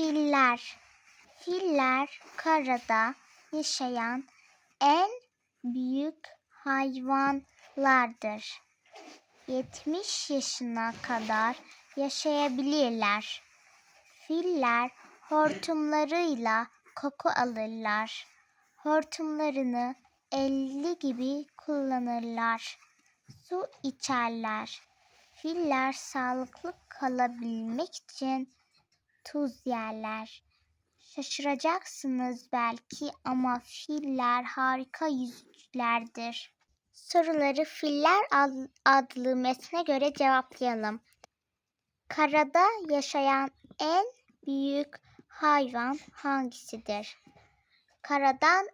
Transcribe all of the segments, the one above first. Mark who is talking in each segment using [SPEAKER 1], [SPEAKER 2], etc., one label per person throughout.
[SPEAKER 1] Filler. Filler karada yaşayan en büyük hayvanlardır. 70 yaşına kadar yaşayabilirler. Filler hortumlarıyla koku alırlar. Hortumlarını elli gibi kullanırlar. Su içerler. Filler sağlıklı kalabilmek için tuz yerler. Şaşıracaksınız belki ama filler harika yüzücülerdir. Soruları Filler ad- adlı metne göre cevaplayalım. Karada yaşayan en büyük hayvan hangisidir? Karadan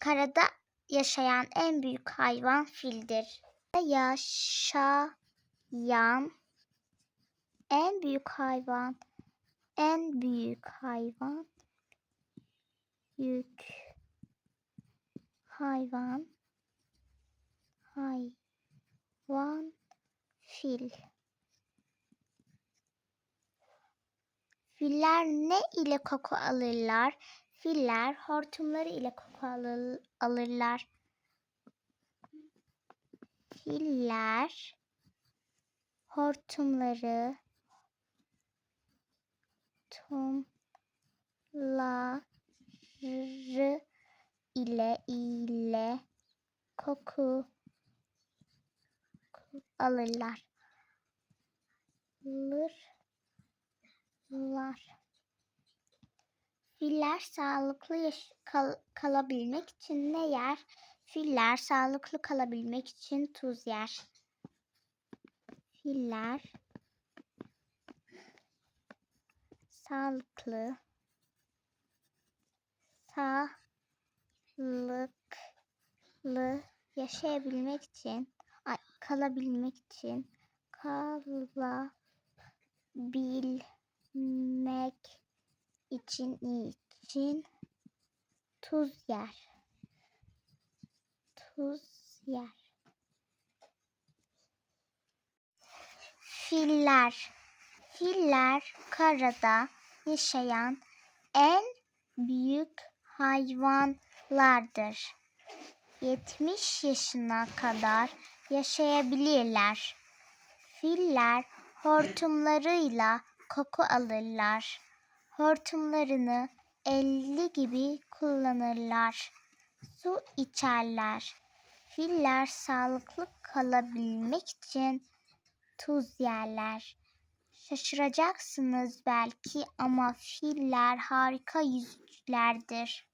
[SPEAKER 1] karada yaşayan en büyük hayvan fildir. Yaşayan en büyük hayvan en büyük hayvan büyük hayvan hayvan fil Filler ne ile koku alırlar? Filler hortumları ile koku alır- alırlar. Filler hortumları tomları ile ile koku alırlar. Alırlar. Filler sağlıklı yaş- kal- kalabilmek için ne yer? Filler sağlıklı kalabilmek için tuz yer. Filler sağlıklı sağlıklı yaşayabilmek için kalabilmek için kalabilmek için için tuz yer. Tuz yer. Filler. Filler karada yaşayan en büyük hayvanlardır. 70 yaşına kadar yaşayabilirler. Filler hortumlarıyla koku alırlar. Hortumlarını elli gibi kullanırlar. Su içerler. Filler sağlıklı kalabilmek için tuz yerler. Şaşıracaksınız belki ama filler harika yüzücülerdir.